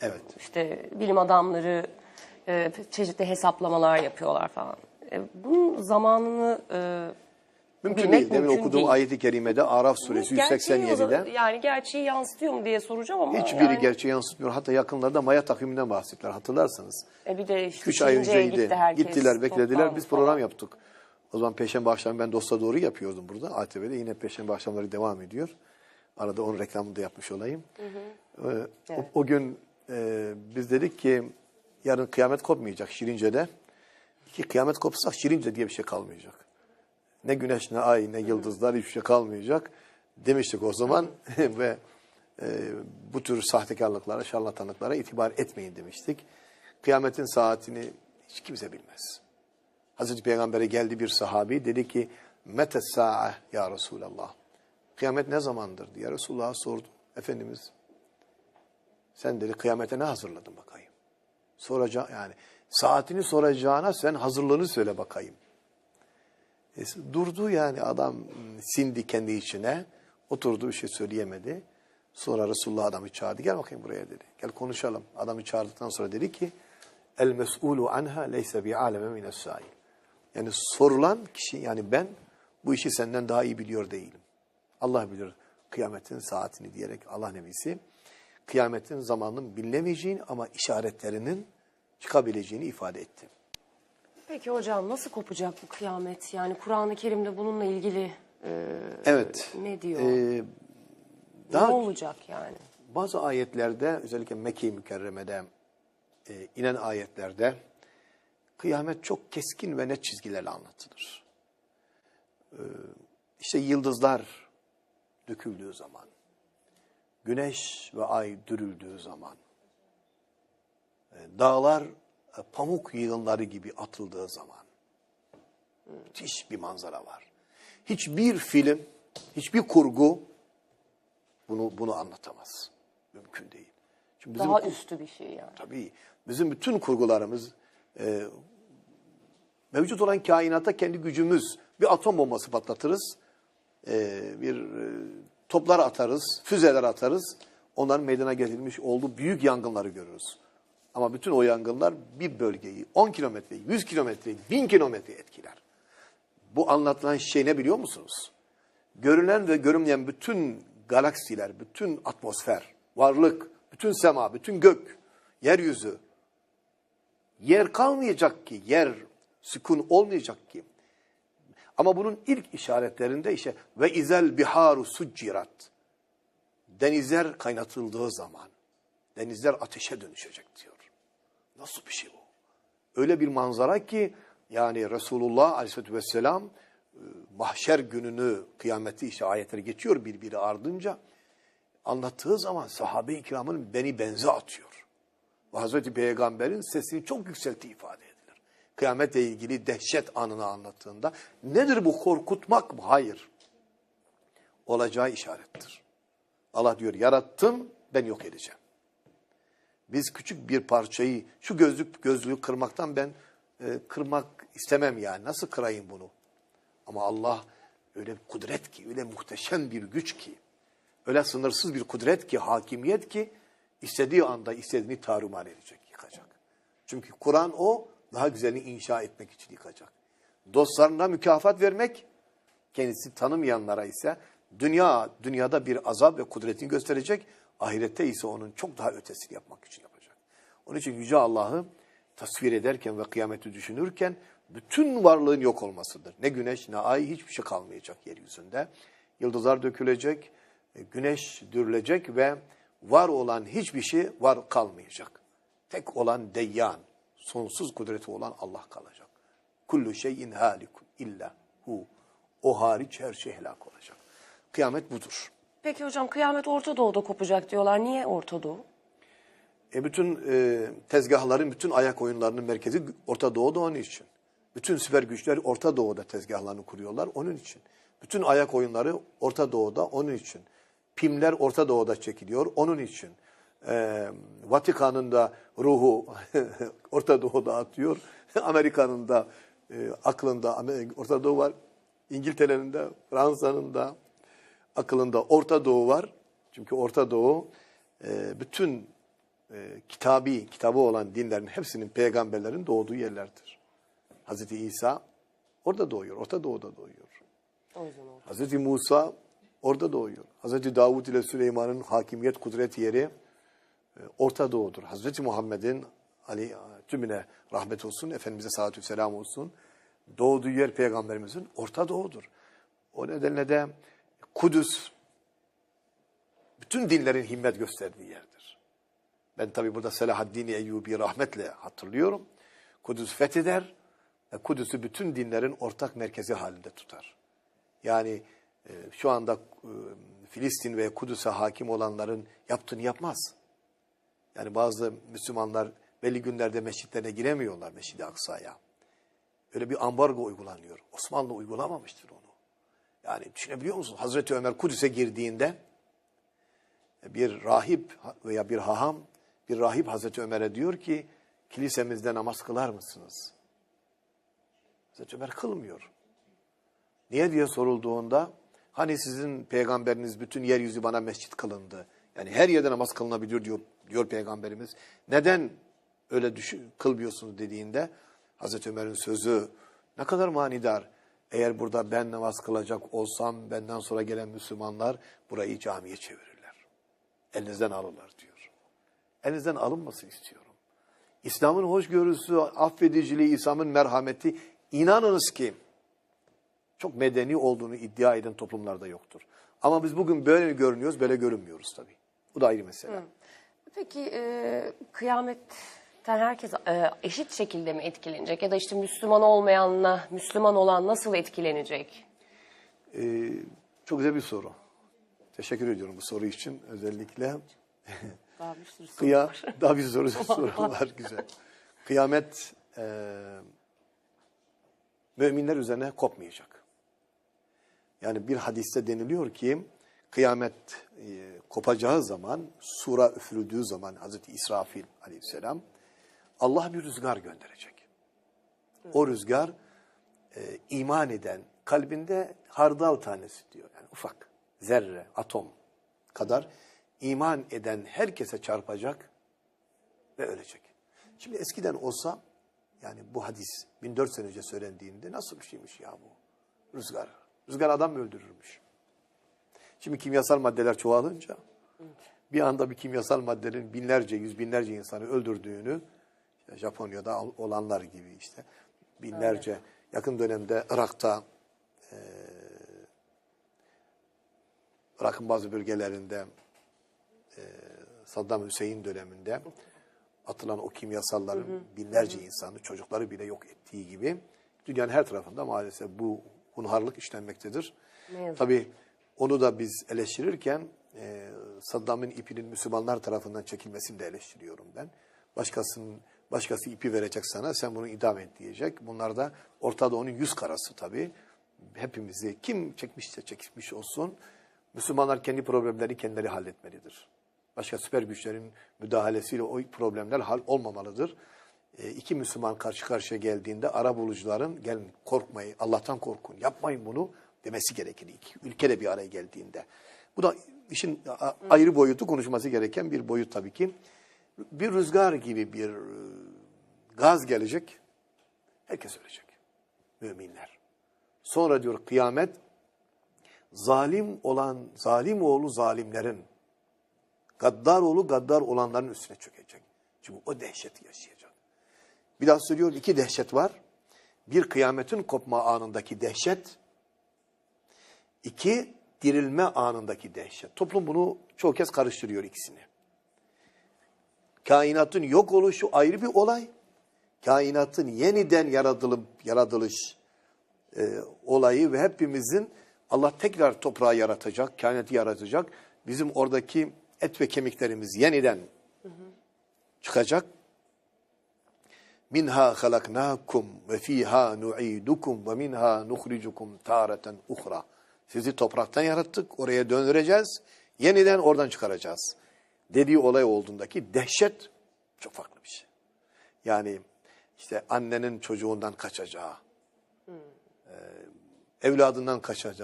Evet. İşte bilim adamları e, çeşitli hesaplamalar yapıyorlar falan. E, bunun zamanını e, Mümkün bilmek değil. Demin mümkün okuduğum değil. ayeti kerimede Araf suresi gerçeği o zaman- 187'de yani gerçeği yansıtıyor mu diye soracağım ama hiçbiri yani, gerçeği yansıtmıyor. Hatta yakınlarda Maya takviminden bahsettiler hatırlarsanız. e, bir de işte 3 ay önceydi. gitti herkes, Gittiler beklediler biz falan. program yaptık. O zaman Perşembe akşamı ben Dosta Doğru yapıyordum burada. ATV'de yine Perşembe akşamları devam ediyor. Arada onun reklamını da yapmış olayım. Ee, o, o gün e, biz dedik ki yarın kıyamet kopmayacak Şirince'de. Ki kıyamet kopsa Şirince diye bir şey kalmayacak. Ne güneş ne ay ne yıldızlar hiçbir şey kalmayacak demiştik o zaman ve e, bu tür sahtekarlıklara, şarlatanlıklara itibar etmeyin demiştik. Kıyametin saatini hiç kimse bilmez. Hazreti Peygamber'e geldi bir sahabi dedi ki mete sa'a ya Resulallah. Kıyamet ne zamandır diye Resulullah'a sordu. Efendimiz sen dedi kıyamete ne hazırladın bakayım. Soraca yani saatini soracağına sen hazırlığını söyle bakayım. E, durdu yani adam sindi kendi içine. Oturdu bir şey söyleyemedi. Sonra Resulullah adamı çağırdı. Gel bakayım buraya dedi. Gel konuşalım. Adamı çağırdıktan sonra dedi ki El mes'ulu anha leyse bi aleme mines sail. Yani sorulan kişi yani ben bu işi senden daha iyi biliyor değilim. Allah bilir kıyametin saatini diyerek Allah nebisi kıyametin zamanının bilinemeyeceğini ama işaretlerinin çıkabileceğini ifade etti. Peki hocam nasıl kopacak bu kıyamet? Yani Kur'an-ı Kerim'de bununla ilgili e, Evet. ne diyor? Ee, ne daha olacak yani? Bazı ayetlerde özellikle Mekke-i Mükerreme'de e, inen ayetlerde kıyamet çok keskin ve net çizgilerle anlatılır. Ee, işte yıldızlar döküldüğü zaman, güneş ve ay dürüldüğü zaman, e, dağlar e, pamuk yığınları gibi atıldığı zaman müthiş bir manzara var. Hiçbir film, hiçbir kurgu bunu bunu anlatamaz. Mümkün değil. Çünkü bizim Daha üstü bir şey yani. tabii bizim bütün kurgularımız e, mevcut olan kainata kendi gücümüz bir atom bombası patlatırız. e, bir e, toplar atarız, füzeler atarız. Onların meydana getirilmiş olduğu büyük yangınları görürüz. Ama bütün o yangınlar bir bölgeyi 10 kilometreyi, 100 kilometreyi, 1000 kilometre etkiler. Bu anlatılan şey ne biliyor musunuz? Görünen ve görünmeyen bütün galaksiler, bütün atmosfer, varlık, bütün sema, bütün gök, yeryüzü, yer kalmayacak ki, yer sükun olmayacak ki. Ama bunun ilk işaretlerinde işte ve izel biharu succirat. Denizler kaynatıldığı zaman denizler ateşe dönüşecek diyor. Nasıl bir şey bu? Öyle bir manzara ki yani Resulullah Aleyhisselatü Vesselam e, mahşer gününü, kıyameti işte ayetleri geçiyor birbiri ardınca. Anlattığı zaman sahabe-i kiramın beni benze atıyor. Ve Hazreti Peygamber'in sesini çok yükseltti ifade. Kıyametle ilgili dehşet anını anlattığında nedir bu korkutmak mı? Hayır. Olacağı işarettir. Allah diyor yarattım ben yok edeceğim. Biz küçük bir parçayı şu gözlük gözlüğü kırmaktan ben e, kırmak istemem yani. Nasıl kırayım bunu? Ama Allah öyle bir kudret ki, öyle muhteşem bir güç ki, öyle sınırsız bir kudret ki, hakimiyet ki istediği anda istediğini tarumar edecek, yıkacak. Çünkü Kur'an o daha güzelini inşa etmek için yıkacak. Dostlarına mükafat vermek, kendisi tanımayanlara ise dünya dünyada bir azap ve kudretini gösterecek. Ahirette ise onun çok daha ötesini yapmak için yapacak. Onun için Yüce Allah'ı tasvir ederken ve kıyameti düşünürken bütün varlığın yok olmasıdır. Ne güneş ne ay hiçbir şey kalmayacak yeryüzünde. Yıldızlar dökülecek, e, güneş dürülecek ve var olan hiçbir şey var kalmayacak. Tek olan deyyan, sonsuz kudreti olan Allah kalacak. Kullu şeyin halikun illa hu. O hariç her şey helak olacak. Kıyamet budur. Peki hocam kıyamet Orta Doğu'da kopacak diyorlar. Niye Orta Doğu? E bütün e, tezgahların, bütün ayak oyunlarının merkezi Orta Doğu'da onun için. Bütün süper güçler Orta Doğu'da tezgahlarını kuruyorlar onun için. Bütün ayak oyunları Orta Doğu'da onun için. Pimler Orta Doğu'da çekiliyor onun için. E, Vatikan'ın da ruhu Orta Doğu'da atıyor. Amerika'nın da e, aklında Orta Doğu var. İngiltere'nin de, Fransa'nın da akılında Orta Doğu var. Çünkü Orta Doğu e, bütün e, kitabi, kitabı olan dinlerin hepsinin peygamberlerin doğduğu yerlerdir. Hazreti İsa orada doğuyor, Orta Doğu'da doğuyor. Hazreti Musa orada doğuyor. Hazreti Davud ile Süleyman'ın hakimiyet, kudret yeri Orta Doğu'dur. Hazreti Muhammed'in Ali tümüne rahmet olsun, Efendimiz'e salatü selam olsun. Doğduğu yer peygamberimizin Orta Doğu'dur. O nedenle de Kudüs bütün dinlerin himmet gösterdiği yerdir. Ben tabi burada Selahaddin Eyyubi rahmetle hatırlıyorum. Kudüs fetheder ve Kudüs'ü bütün dinlerin ortak merkezi halinde tutar. Yani e, şu anda e, Filistin ve Kudüs'e hakim olanların yaptığını yapmaz. Yani bazı Müslümanlar belli günlerde mescitlerine giremiyorlar Mescid-i Aksa'ya. Öyle bir ambargo uygulanıyor. Osmanlı uygulamamıştır onu. Yani düşünebiliyor musun? Hazreti Ömer Kudüs'e girdiğinde bir rahip veya bir haham, bir rahip Hazreti Ömer'e diyor ki kilisemizde namaz kılar mısınız? Hazreti Ömer kılmıyor. Niye diye sorulduğunda hani sizin peygamberiniz bütün yeryüzü bana mescit kılındı. Yani her yerde namaz kılınabiliyor diyor, diyor peygamberimiz. Neden öyle düşün, kılmıyorsunuz dediğinde Hazreti Ömer'in sözü ne kadar manidar. Eğer burada ben namaz kılacak olsam benden sonra gelen Müslümanlar burayı camiye çevirirler. Elinizden alırlar diyor. Elinizden alınması istiyorum. İslam'ın hoşgörüsü, affediciliği, İslam'ın merhameti inanınız ki çok medeni olduğunu iddia eden toplumlarda yoktur. Ama biz bugün böyle görünüyoruz, böyle görünmüyoruz tabii. Bu da ayrı mesele. Peki e, kıyametten herkes e, eşit şekilde mi etkilenecek? Ya da işte Müslüman olmayanla Müslüman olan nasıl etkilenecek? Ee, çok güzel bir soru. Teşekkür ediyorum bu soru için özellikle. Daha bir sürü soru Kıya, var. daha bir soru, soru var güzel. Kıyamet e, müminler üzerine kopmayacak. Yani bir hadiste deniliyor ki kıyamet e, kopacağı zaman, sura üfürüldüğü zaman Hazreti İsrafil aleyhisselam Allah bir rüzgar gönderecek. O rüzgar e, iman eden kalbinde hardal tanesi diyor. Yani ufak, zerre, atom kadar iman eden herkese çarpacak ve ölecek. Şimdi eskiden olsa yani bu hadis 1400 sene önce söylendiğinde nasıl bir şeymiş ya bu? Rüzgar. Rüzgar adam öldürürmüş? Şimdi kimyasal maddeler çoğalınca bir anda bir kimyasal maddenin binlerce, yüz binlerce insanı öldürdüğünü işte Japonya'da olanlar gibi işte binlerce yakın dönemde Irak'ta eee Irak'ın bazı bölgelerinde eee Saddam Hüseyin döneminde atılan o kimyasalların binlerce insanı, çocukları bile yok ettiği gibi dünyanın her tarafında maalesef bu hunharlık işlenmektedir. Tabii onu da biz eleştirirken e, Saddam'ın ipinin Müslümanlar tarafından çekilmesini de eleştiriyorum ben. Başkasının başkası ipi verecek sana, sen bunu idam et diyecek. Bunlar da Orta Doğu'nun yüz karası tabii. Hepimizi kim çekmişse çekmiş olsun. Müslümanlar kendi problemlerini kendileri halletmelidir. Başka süper güçlerin müdahalesiyle o problemler hal olmamalıdır. E, iki Müslüman karşı karşıya geldiğinde ara bulucuların gelin korkmayın, Allah'tan korkun, yapmayın bunu demesi gerekir. İki ülke de bir araya geldiğinde. Bu da işin ayrı boyutu konuşması gereken bir boyut tabii ki. Bir rüzgar gibi bir e, gaz gelecek, herkes ölecek. Müminler. Sonra diyor kıyamet zalim olan, zalim oğlu zalimlerin, gaddar oğlu gaddar olanların üstüne çökecek. Çünkü o dehşeti yaşayacak. Bir daha söylüyorum iki dehşet var. Bir kıyametin kopma anındaki dehşet. İki dirilme anındaki dehşet. Toplum bunu çoğu kez karıştırıyor ikisini. Kainatın yok oluşu ayrı bir olay. Kainatın yeniden yaratılıp yaratılış e, olayı ve hepimizin Allah tekrar toprağı yaratacak, kainatı yaratacak. Bizim oradaki et ve kemiklerimiz yeniden çıkacak. Minha halaknakum ve fiha nu'idukum ve minha nukhrijukum taratan ukhra. Sizi topraktan yarattık, oraya döndüreceğiz. Yeniden oradan çıkaracağız. Dediği olay olduğundaki dehşet çok farklı bir şey. Yani işte annenin çocuğundan kaçacağı, e, evladından kaçacağı,